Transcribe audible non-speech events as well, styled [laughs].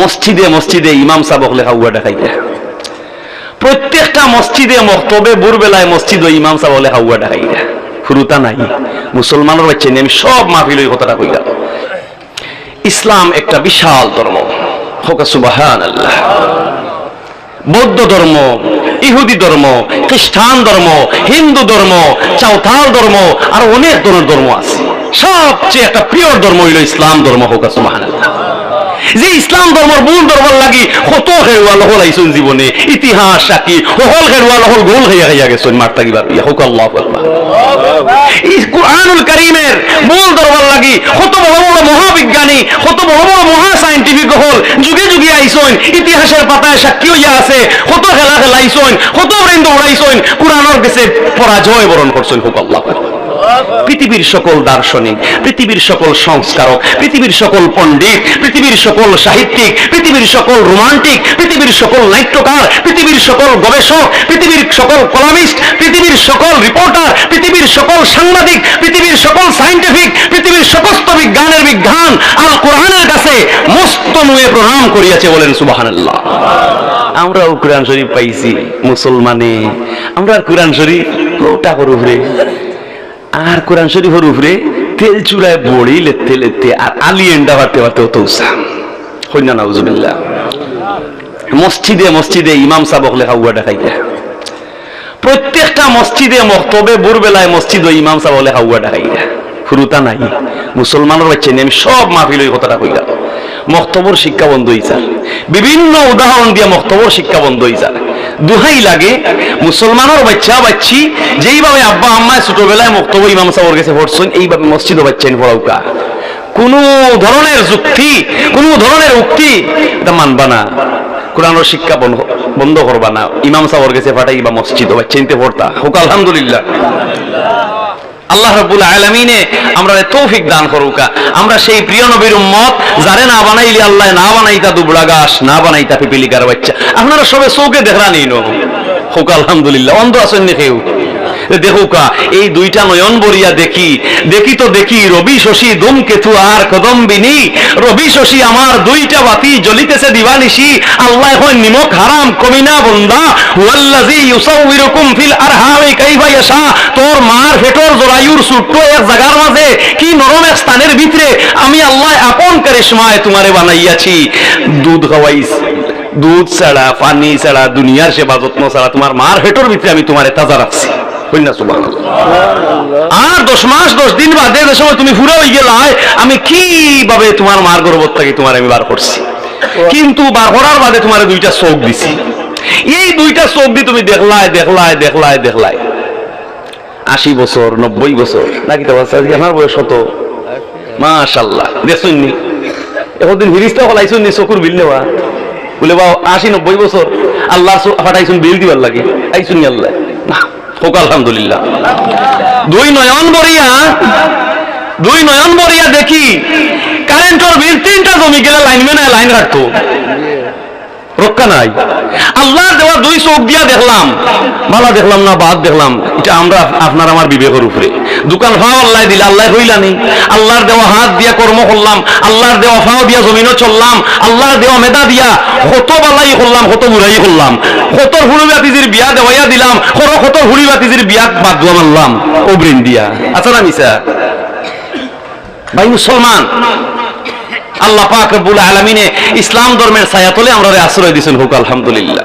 মসজিদে মসজিদে ইমাম সাবক লেখা উয়া দেখাইতে। প্রত্যেকটা মসজিদে মক্তবে বুরবেলায় মসজিদ ইমাম সাবক লেখা উয়া দেখাইতে। ফুরুতা নাই। মুসলমানের বাচ্চা নিয়ে আমি সব মাহফিল ওই কথাটা কইলাম। ইসলাম একটা বিশাল ধর্ম। হোক সুবাহান আল্লাহ বৌদ্ধ ধর্ম, ইহুদি ধর্ম, খ্রিস্টান ধর্ম, হিন্দু ধর্ম, চাউথাল ধর্ম, আর অনেক ধরনের ধর্ম আছে। সবচেয়ে একটা প্রিয় ধর্ম হইল ইসলাম ধর্ম, হোক সুবাহান আল্লাহ যে ইসলাম ধর্মের মূল ধর্ম লাগি কত হেরুয়া লহল আইসুন জীবনে ইতিহাস সাকি হল হেরুয়া লহল গোল হইয়া হইয়া গেছেন মারতা ইয়া হোক আল্লাহ কুরআনুল কারীমের মূল লাগি কত বড় বড় মহাবিজ্ঞানী, কত বড় বড় মহা সায়েন্টিফিক হল, যুগে যুগে আইসইন ইতিহাসের পাতায় সাক্ষী হইয়া আছে, কত খেলা খেলাইছইন কত বৃন্দ উড়াইছইন কুরআনের কাছে পরাজয় বরণ করছেন হোক আল্লাহ। পৃথিবীর সকল দার্শনিক পৃথিবীর সকল সংস্কারক পৃথিবীর সকল পণ্ডিত পৃথিবীর সকল সাহিত্যিক পৃথিবীর সকল রোমান্টিক পৃথিবীর সকল নাট্যকার পৃথিবীর সকল গবেষক পৃথিবীর সকল কলামিস্ট পৃথিবীর সকল রিপোর্টার পৃথিবীর সকল সাংবাদিক পৃথিবীর সকল সাইন্টিফিক পৃথিবীর সমস্ত বিজ্ঞানের বিজ্ঞান আল কোরআনের কাছে মস্ত নুয়ে প্রণাম করিয়াছে বলেন সুবহানাল্লাহ আমরাও কোরআন শরীফ পাইছি মুসলমানে আমরা কোরআন শরীফ লোটা করু রে আর কোরআন শরীফের উপরে তেল চুলায় বড়ি লেতে লেতে আর আলি বাড়তে বাড়তে হতো হইনা নাউজুবিল্লাহ। মসজিদে মসজিদে ইমাম সাবক লেখা উয়া দেখাইতে। প্রত্যেকটা মসজিদে, মক্তবে বুরবেলায় মসজিদ ও ইমাম সাবক লেখা উয়া দেখাইতে। ফুরুতা নাই। মুসলমানের বাচ্চা আমি সব মাহফিল ওই কথাটা কইলাম। মক্তবর শিক্ষা বন্ধ হইছে। বিভিন্ন উদাহরণ দিয়ে মক্তবর শিক্ষা বন্ধ হইছে। দুহাই লাগে। মুসলমানের বাচ্চা বাচ্চি, যেইভাবে আব্বা আম্মায় ছোটবেলায় মক্তব ইমাম সাহর কাছে ভরছেন এইভাবে মসজিদ বাচ্চাইন পড়াউকা। কোন ধরনের যুক্তি, কোন ধরনের উক্তি এটা মানবা না। কোরআনের শিক্ষা বন্ধ করবা না। ইমাম সাহর গেছে ফাটাই বা মসজিদ বাচ্চাইনতে পড়তা। হোক, আলহামদুলিল্লাহ। আল্লাহ রবুল আলমিনে আমরা তৌফিক দান করুকা। আমরা সেই প্রিয় নবীর উম্মত, যারে না বানাইলি আল্লাহ না বানাইতা দুবড়া গাছ, না বানাইতা পিপিলিকার বাচ্চা। আপনারা সবে চৌকে দেখরা নেই নো হোক, আলহামদুলিল্লাহ, অন্ধ আসেননি কেউ? [laughs] দেখুকা এই দুইটা নয়ন বরিয়া দেখি। দেখি তো দেখি, রবি শশী দুম কেতু আর কদম্বিনী রবি শশী আমার দুইটা বাতি জ্বলিতেছে দিবানিশি আল্লাহ এখন নিমক হারাম কমিনা বন্দা। হুয়াল্লাযী ইউসাউবিরুকুম ফিল আরহামি কাইফা ইয়াশা। তোর মার ফেটর জরায়ুর ছোট্ট এক জায়গার মাঝে। কি নরম এক স্থানের ভিতরে আমি আল্লাহ আপন কারিশমায় তোমারে বানাইয়াছি। দুধ খাওয়াইস, দুধ ছাড়া, পানি ছাড়া, দুনিয়ার সেবা যত্ন ছাড়া তোমার মার ফেটর ভিতরে আমি তোমারে তাজা রাখছি। আর দশ মাস, দশ দিন বাদে যে সময় তুমি ফুরা হয়ে গেলায়, আমি কীভাবে তোমার মার গর্ভত থেকে তোমার আমি বার করছি। কিন্তু বার করার বাদে তোমার দুইটা চোখ দিছি। এই দুইটা চোখ দিয়ে তুমি দেখলায় দেখলায় দেখলায় দেখলায়। আশি বছর, নব্বই বছর, নাকি তো আমার বয়স কত? মাশাল্লাহ দেখছুন নি এখন হিরিস্তা হলাইছুন নি চকুর বিল নেওয়া। বলে বা আশি, নব্বই বছর আল্লাহ ফাটাইছুন বিল দিবার লাগে। আইছুন নি আল্লাহ। হোক, আলহামদুলিল্লাহ। দুই নয়ন বরিয়া, দুই নয়ন বরিয়া দেখি কারেন্টর বিল তিনটা জমি গেলে মেনে লাইন রাখতো রক্ষা নাই। আল্লাহর দেওয়া দুই চোখ দিয়া দেখলাম ভালো দেখলাম না, বাদ দেখলাম, এটা আমরা আপনার আমার বিবেকের উপরে। দোকান ফাও আল্লাহ দিলে, আল্লাহ হইলানি। আল্লাহর দেওয়া হাত দিয়া কর্ম করলাম, আল্লাহর দেওয়া ফাও দিয়া জমিনও চললাম, আল্লাহর দেওয়া মেধা দিয়া কত বালাই করলাম কত বুড়াই করলাম। কত হুড়ি বাতিজির বিয়া দেওয়াইয়া দিলাম কত কত হুড়ি বাতিজির বিয়া বাদ দেওয়া মারলাম অবৃণ দিয়া। আচ্ছা না মিসা ভাই মুসলমান আল্লাহ পাক রব্বুল আলামিনে ইসলাম ধর্মের ছায়াতলে আমরা আশ্রয় দিয়েছেন হোক আলহামদুলিল্লাহ।